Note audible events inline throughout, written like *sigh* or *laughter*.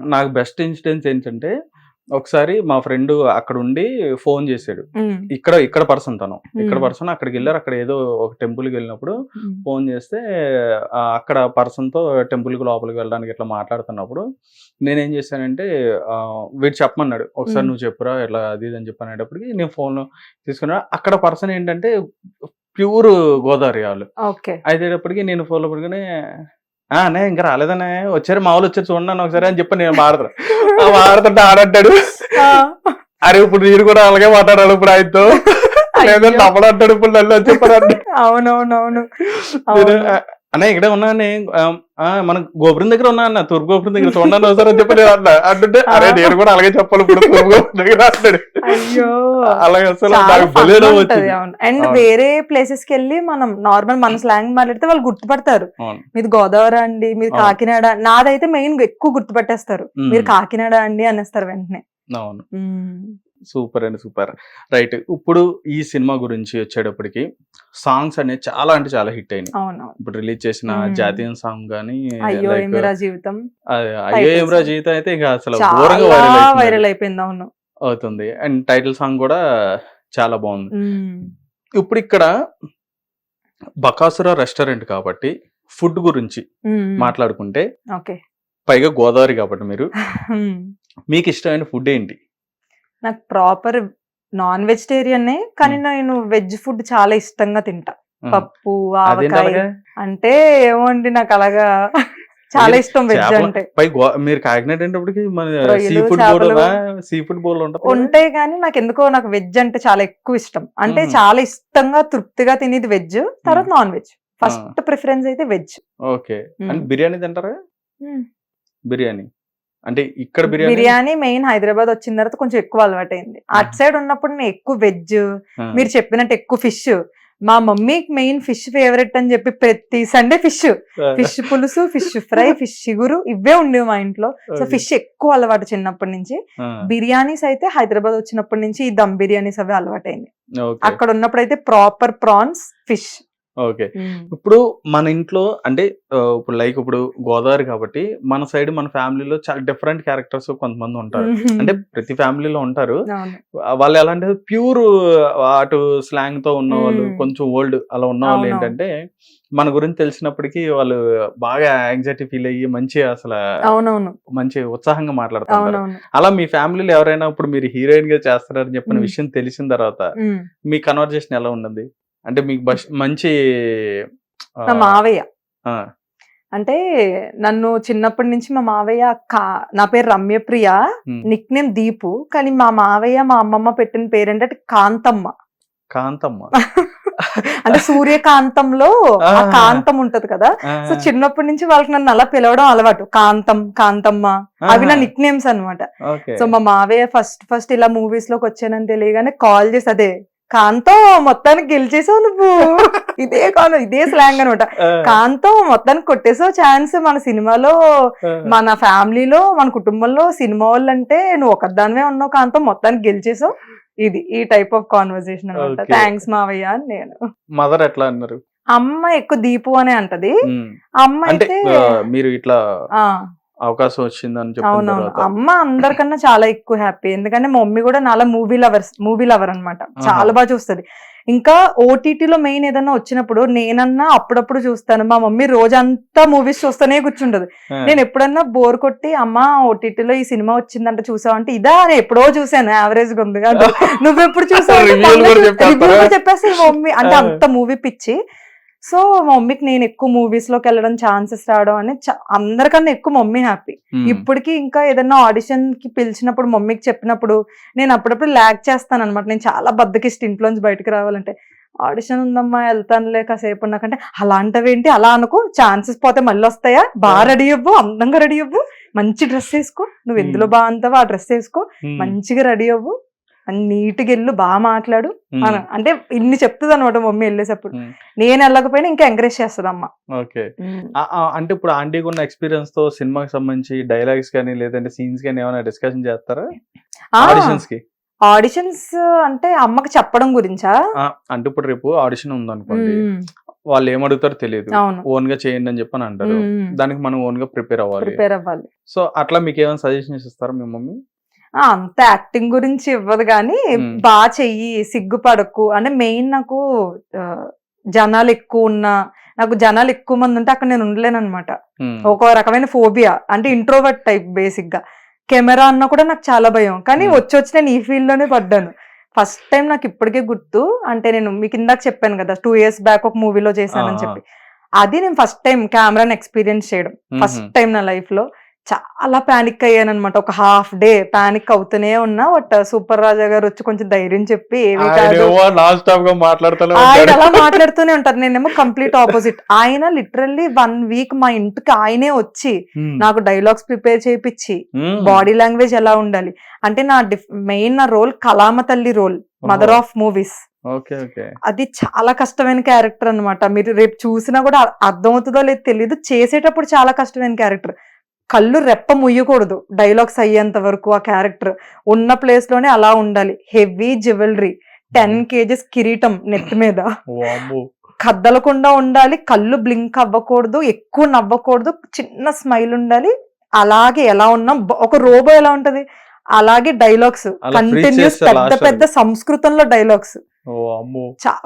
నాకు best incidence ఏంటంటే ఒకసారి మా ఫ్రెండ్ అక్కడ ఉండి ఫోన్ చేశాడు ఇక్కడ ఇక్కడ పర్సన్ తను. ఇక్కడ. పర్సన్ అక్కడికి వెళ్ళారు. అక్కడ ఏదో ఒక టెంపుల్కి వెళ్ళినప్పుడు ఫోన్ చేస్తే అక్కడ పర్సన్తో టెంపుల్కి లోపలికి వెళ్ళడానికి ఇట్లా మాట్లాడుతున్నప్పుడు నేనేం చేశానంటే వీడు చెప్పమన్నాడు. ఒకసారి. నువ్వు చెప్పురా ఇట్లా అది ఇది అని చెప్పనేటప్పటికి నేను ఫోన్ తీసుకున్నా. అక్కడ పర్సన్ ఏంటంటే ప్యూర్ గోదావరి వాళ్ళు. ఓకే. అయితేటప్పటికి నేను ఫోన్లో పడుకుని "ఆ, అనే ఇంకా రాలేదనే వచ్చారు మా వాళ్ళు వచ్చారు చూడండి ఒకసారి అని చెప్పి నేను మాడతాను ఆ మాడుతుంటే ఆడంటాడు. అరే ఇప్పుడు మీరు కూడా అలాగే మాట్లాడాలి ఇప్పుడు ఆయనతో. లేదంటే అయ్యో. తప్పడు అంటాడు ఇప్పుడు నన్ను వచ్చి అవునవునవును. నేను, అవును. "ఆ, అన్న ఇక్కడే ఉన్నాను మన గోపురం దగ్గర ఉన్నా అన్న తూర్పు గోపురం దగ్గర చూడండి ఒకసారి అని చెప్పి నేను అన్నా. అంటుంటే అరే నేను కూడా అలాగే చెప్పాలి ఇప్పుడు తూర్పు గోపురం దగ్గర అంటాడు అయ్యో. అలాగే అసలు అండ్. వేరే ప్లేసెస్కి వెళ్ళి మనం నార్మల్ మన స్లాంగ్ మాట్లాడితే వాళ్ళు గుర్తుపడతారు. మీది గోదావరి అండి అవును. కాకినాడ నాదైతే మెయిన్ ఎక్కువ గుర్తుపట్టేస్తారు. మీరు కాకినాడ అండి అనేస్తారు వెంటనే. అవును. సూపర్ అండి సూపర్. రైట్ ఇప్పుడు ఈ సినిమా గురించి వచ్చేటప్పటికి సాంగ్స్ అనేవి చాలా అంటే చాలా హిట్ అయినాయి. ఇప్పుడు రిలీజ్ చేసిన. జాతీయ సాంగ్ కానీ అయ్యో ఏమిరా జీవితం? అయ్యో ఏమ్రా. జీవితం అయితే ఇక అసలు వైరల్ అయిపోయింది. అవును. అవుతుంది. అండ్ టైటిల్ సాంగ్ కూడా చాలా బాగుంది. ఇప్పుడు ఇక్కడ బకాసుర రెస్టారెంట్ కాబట్టి ఫుడ్ గురించి మాట్లాడుకుంటే ఓకే. పైగా గోదావరి కాబట్టి మీరు. *laughs* మీకు ఇష్టమైన ఫుడ్ ఏంటి? నాకు ప్రాపర్ నాన్ వెజిటేరియన్ కానీ నేను వెజ్ ఫుడ్ చాలా ఇష్టంగా తింటా. పప్పు ఆవకాయ? అంటే ఏమోండి నాకు అలాగా *laughs* చాలా ఇష్టం వెజ్ అంటే. పై మీరు కాకినాడ సీ ఫుడ్? ఉంటాయి కానీ నాకు ఎందుకో నాకు వెజ్ అంటే చాలా ఎక్కువ ఇష్టం. అంటే. చాలా ఇష్టంగా తృప్తిగా తినేది వెజ్ తర్వాత నాన్ వెజ్ ఫస్ట్ ప్రిఫరెన్స్ అయితే వెజ్ ఓకే. బిర్యానీ తింటారా? బిర్యానీ. అంటే ఇక్కడ బిర్యానీ? మెయిన్ హైదరాబాద్ వచ్చిన తర్వాత కొంచెం ఎక్కువ అలవాటైంది. అటు సైడ్ ఉన్నప్పుడు నేను ఎక్కువ వెజ్ మీరు చెప్పినట్టు ఎక్కువ ఫిష్. మా మమ్మీకి మెయిన్ ఫిష్ ఫేవరెట్ అని చెప్పి ప్రతి సండే ఫిష్. ఫిష్ పులుసు ఫిష్ ఫ్రై *laughs* ఫిష్ చిగురు ఇవే ఉండేవి మా ఇంట్లో. సో. ఫిష్ ఎక్కువ అలవాటు చిన్నప్పటి నుంచి. బిర్యానీస్ అయితే హైదరాబాద్ వచ్చినప్పటి నుంచి ఈ దమ్ బిర్యానీస్ అవి అలవాటైంది. ఓకే. అక్కడ ఉన్నప్పుడు అయితే ప్రాపర్ ప్రాన్స్ ఫిష్. ఓకే. ఇప్పుడు మన ఇంట్లో అంటే ఇప్పుడు లైక్ ఇప్పుడు గోదావరి కాబట్టి మన సైడ్ మన ఫ్యామిలీలో చాలా డిఫరెంట్ క్యారెక్టర్స్ కొంతమంది ఉంటారు. అంటే ప్రతి ఫ్యామిలీలో ఉంటారు. వాళ్ళు ఎలా అంటే ప్యూర్ అటు స్లాంగ్తో ఉన్న వాళ్ళు మ్మ్. కొంచెం ఓల్డ్ అలా ఉన్న వాళ్ళు. ఏంటంటే మన గురించి తెలిసినప్పటికీ వాళ్ళు బాగా యాంగ్జైటీ ఫీల్ అయ్యి మంచి అసలు మంచి ఉత్సాహంగా మాట్లాడుతుంటారు. అవునవును. అలా మీ ఫ్యామిలీలో ఎవరైనా ఇప్పుడు మీరు హీరోయిన్గా చేస్తారని చెప్పిన. విషయం తెలిసిన తర్వాత. మీ కన్వర్జేషన్ ఎలా ఉన్నది అంటే మీకు మంచి మా మావయ్య. అంటే నన్ను చిన్నప్పటి నుంచి మా మావయ్య కా- నా పేరు రమ్యప్రియ. నిక్ నేమ్ దీపు కానీ మా మావయ్య మా అమ్మమ్మ పెట్టిన పేరు ఏంటంటే కాంతమ్మ. కాంతమ్మ. *laughs* అంటే సూర్యకాంతంలో ఆ. కాంతం ఉంటది కదా. సో చిన్నప్పటి నుంచి వాళ్ళకి నన్ను అలా పిలవడం అలవాటు. కాంతం కాంతమ్మ. అవి నా. నిక్ నేమ్స్ అనమాట సో మా మావయ్య ఫస్ట్ ఫస్ట్ ఇలా మూవీస్లోకి వచ్చానని తెలియగానే కాల్ చేసి అదే కాంతం మొత్తానికి గెలిచేసావు నువ్వు. ఇదే కాను ఇదే స్లాంగ్ అనమాట కాంతం మొత్తానికి కొట్టేసావు ఛాన్స్ మన సినిమాలో మన ఫ్యామిలీలో మన కుటుంబంలో సినిమా వాళ్ళు అంటే నువ్వు ఒకదానివే ఉన్నావు కాంతం మొత్తానికి గెలిచేసావు. ఇది ఈ టైప్ ఆఫ్ కాన్వర్సేషన్ అనమాట. థ్యాంక్స్ మావయ్య అని నేను. మదర్ ఎట్లా అన్నారు? అమ్మ ఎక్కువ దీపు అనే అంటది. మ్మ్. అమ్మ అంటే అయితే మీరు ఇట్లా ఆ, అవకాశం వచ్చిందని చెప్పిన అవునవును. తర్వాత. అమ్మ అందరికన్నా చాలా ఎక్కువ హ్యాపీ ఎందుకంటే మా మమ్మీ కూడా నాలా మూవీ లవర్స్ మూవీ లవర్ అన్నమాట. చాలా బాగా చూస్తది. ఇంకా ఓటీటీలో మెయిన్ ఏదన్నా వచ్చినప్పుడు నేనన్నా అప్పుడప్పుడు చూస్తాను. మా మమ్మీ రోజంతా మూవీస్ చూస్తూనే కూర్చుంటది. నేను ఎప్పుడన్నా బోర్ కొట్టి అమ్మ ఓటీటీలో ఈ సినిమా వచ్చిందంటే చూసావు అంటే ఇదా? నేను ఎప్పుడో చూసాను యావరేజ్గా ఉంది. కాదు. *laughs* నువ్వు ఎప్పుడు Review లు కూడా చెప్పేస్తారా? చూసావు చెప్పేసి మమ్మీ. అంటే. అంత మూవీ పిచ్చి. సో మా మమ్మీకి నేను ఎక్కువ మూవీస్లోకి వెళ్ళడం ఛాన్సెస్ రావడం అని అందరికన్నా ఎక్కువ మమ్మీ హ్యాపీ మ్మ్. ఇప్పటికి ఇంకా ఏదైనా ఆడిషన్కి పిలిచినప్పుడు మమ్మీకి చెప్పినప్పుడు నేను అప్పుడప్పుడు ల్యాక్ చేస్తాను అనమాట నేను చాలా బద్దకిష్ట ఇంట్లోంచి బయటకు రావాలంటే ఆడిషన్ ఉందమ్మా వెళ్తానులే కాసేపు నాకంటే అలాంటివేంటి? అలా అనుకో ఛాన్సెస్ పోతే మళ్ళీ వస్తాయా? బాగా రెడీ అవ్వు అందంగా రెడీ అవ్వు. మంచి డ్రెస్ వేసుకో. నువ్వు ఎందులో Hmm. బాగుంటావో ఆ డ్రెస్ వేసుకో. మంచిగా రెడీ అవ్వు. నీట్గా వెళ్ళు బాగా మాట్లాడు. అని. అంటే ఇన్ని చెప్తుంది అనమాట మమ్మీ వెళ్ళేటప్పుడు మ్మ్. నేను వెళ్ళకపోయినా ఇంకా ఎంకరేజ్ చేస్తుంది అమ్మ ఓకే అంటే ఇప్పుడు ఆంటీకి ఉన్న ఎక్స్పీరియన్స్తో సినిమాకి సంబంధించి డైలాగ్స్ కానీ లేదంటే సీన్స్ కానీ ఏమైనా డిస్కషన్ చేస్తారా? ఆడిషన్స్కి ఆడిషన్స్ అంటే అమ్మకి చెప్పడం గురించా? అంటే ఇప్పుడు రేపు ఆడిషన్ ఉంది అనుకోండి మ్మ్. వాళ్ళు ఏం అడుగుతారో తెలియదు ఓన్గా చేయండి అని చెప్పని అంటారు. దానికి మనం ఓన్గా ప్రిపేర్ అవ్వాలి. ప్రిపేర్ అవ్వాలి. సో అట్లా మీకు ఏమైనా సజెషన్స్ ఇస్తారా మీ మమ్మీ? అంత యాక్టింగ్ గురించి ఇవ్వదు కానీ. బాగా చెయ్యి సిగ్గుపడకు. అంటే మెయిన్ నాకు జనాలు ఎక్కువ ఉన్నా నాకు జనాలు ఎక్కువ మంది ఉంటే అక్కడ నేను ఉండలేను అనమాట ఒక రకమైన ఫోబియా. అంటే ఇంట్రోవర్ట్ టైప్ బేసిక్గా కెమెరా అన్నా కూడా నాకు చాలా భయం. కానీ. వచ్చి వచ్చి నేను ఈ ఫీల్డ్లోనే పడ్డాను. ఫస్ట్ టైం నాకు ఇప్పటికే గుర్తు. అంటే నేను మీకు ఇందాక చెప్పాను కదా టూ ఇయర్స్ బ్యాక్ ఒక మూవీలో చేశానని చెప్పి. అది నేను ఫస్ట్ టైం కెమెరాని ఎక్స్పీరియన్స్ చేయడం. ఫస్ట్. టైం నా లైఫ్లో. చాలా పానిక్ అయ్యాను అనమాట ఒక హాఫ్ డే పానిక్ అవుతూనే ఉన్నా బట్ సూపర్ రాజా గారు వచ్చి కొంచెం ధైర్యం చెప్పి ఏమీ కాదు. ఆయన అలా మాట్లాడుతూనే ఉంటారు. నేనేమో కంప్లీట్ ఆపోజిట్ ఆయన లిటరల్లీ వన్ వీక్ మా ఇంటికి ఆయనే వచ్చి ఉమ్, నాకు డైలాగ్స్ ప్రిపేర్ చేయించి బాడీ లాంగ్వేజ్ ఎలా ఉండాలి? అంటే నా మెయిన్ నా రోల్ కలామ తల్లి రోల్ మదర్. ఆఫ్ మూవీస్ అది చాలా కష్టమైన క్యారెక్టర్ అన్నమాట. మీరు రేపు చూసినా కూడా అ- అర్థమవుతుందో లేదో తెలియదు చేసేటప్పుడు చాలా కష్టమైన క్యారెక్టర్ కళ్ళు రెప్ప ముయ్యకూడదు. డైలాగ్స్ అయ్యేంత వరకు ఆ క్యారెక్టర్ ఉన్న ప్లేస్లోనే అలా ఉండాలి. హెవీ జ్యువెలరీ టెన్ కేజెస్ కిరీటం నెట్ మీద. వామ్మో. కదలకుండా ఉండాలి. కళ్ళు బ్లింక్ అవ్వకూడదు. ఎక్కువ నవ్వకూడదు. చిన్న స్మైల్ ఉండాలి. అలాగే ఎలా ఉన్నాం ఒక రోబో ఎలా ఉంటది? అలాగే డైలాగ్స్. కంటిన్యూస్ పెద్ద పెద్ద సంస్కృతంలో డైలాగ్స్.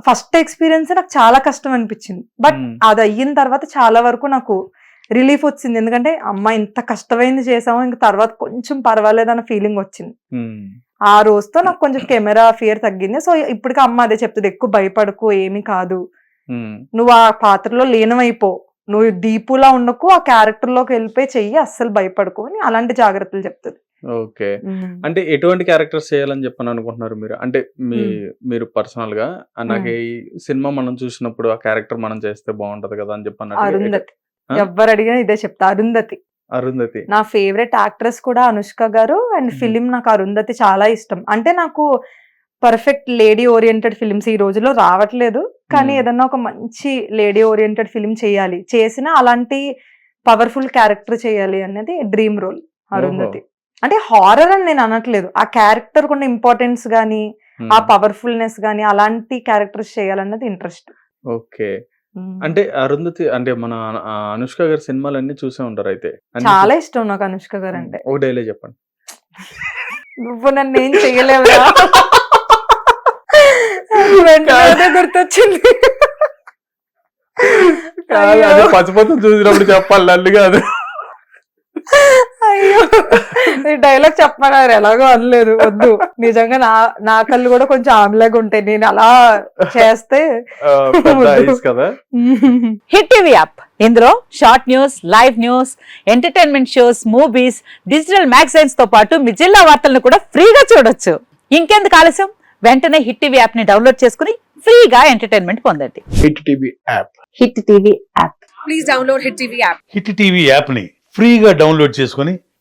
ఫస్ట్ ఎక్స్పీరియన్స్ నాకు చాలా కష్టం అనిపించింది. బట్ ఉమ్, అది అయిన తర్వాత చాలా వరకు నాకు రిలీఫ్ వచ్చింది. ఎందుకంటే అమ్మ ఇంత కష్టమైంది చేసాము ఇంక తర్వాత కొంచెం పర్వాలేదన్న ఫీలింగ్ వచ్చింది. ఆ రోజుతో నాకు కొంచెం కెమెరా ఫియర్ తగ్గింది. సో ఇప్పటికి అమ్మ అదే చెప్తుంది ఎక్కువ భయపడకు ఏమీ కాదు. నువ్వు ఆ పాత్రలో లీనమైపో. నువ్వు డీపులా ఉండకు ఆ క్యారెక్టర్లోకి వెళ్ళిపోయి చెయ్యి అస్సలు భయపడకు అని అలాంటి జాగ్రత్తలు చెప్తుంది. ఓకే. అంటే ఎటువంటి క్యారెక్టర్స్ చేయాలని చెప్పని అనుకుంటున్నారు మీరు? అంటే మీ మీరు పర్సనల్గా నాకు ఈ సినిమా మనం చూసినప్పుడు ఆ క్యారెక్టర్ మనం చేస్తే బాగుంటది కదా అని చెప్పి అరుంధతి. ఆ? ఎవ్వరు అడిగినా ఇదే చెప్తా. అరుంధతి. అరుంధతి. నా ఫేవరెట్ యాక్ట్రెస్ కూడా అనుష్క గారు అండ్. ఫిలిం నాకు అరుంధతి చాలా ఇష్టం. అంటే నాకు పర్ఫెక్ట్ లేడీ ఓరియంటెడ్ ఫిలిమ్స్ ఈ రోజులో రావట్లేదు. కానీ. ఏదన్నా ఒక మంచి లేడీ ఓరియంటెడ్ ఫిలిం చేయాలి. చేసిన అలాంటి పవర్ఫుల్ క్యారెక్టర్ చేయాలి అనేది డ్రీమ్ రోల్ అరుంధతి. అంటే హారర్ అని నేను అనట్లేదు. ఆ క్యారెక్టర్ కొన్ని ఇంపార్టెన్స్ గానీ ఉమ్, ఆ పవర్ఫుల్నెస్ గానీ అలాంటి క్యారెక్టర్స్ చేయాలన్నది ఇంట్రెస్ట్. ఓకే. అంటే అరుంధతి అంటే మన అనుష్క గారి సినిమాలన్నీ చూసే ఉంటారు అయితే. చాలా ఇష్టం నాకు అనుష్క గారు అంటే ఒక డైలీ చెప్పండి. నువ్వు నన్ను ఏం అదే గుర్తొచ్చింది పచ్చిపోతం చూసినప్పుడు చెప్పాలి నన్ను కాదు. అయ్యో. ఈ డైలాగ్ చెప్పమన్నారు. ఎలాగో అనలేదు. వద్దు. నిజంగా నా నా కళ్ళు కూడా కొంచెం ఆమెలాగా ఉంటాయి. నేను అలా చేస్తే కదా? Hit TV app. ఇందులో short news live news entertainment shows movies digital మ్యాగజైన్స్తో పాటు మీ జిల్లా వార్తలను కూడా ఫ్రీగా చూడొచ్చు. ఇంకెందుకు ఆలస్యం? వెంటనే హిట్ టీవీ యాప్ని డౌన్లోడ్ చేసుకుని ఫ్రీగా ఎంటర్టైన్మెంట్ పొందండి. Hit TV app. Hit TV app. Please download Hit TV app. Hit TV యాప్ని ఫ్రీగా డౌన్లోడ్ చేసుకొని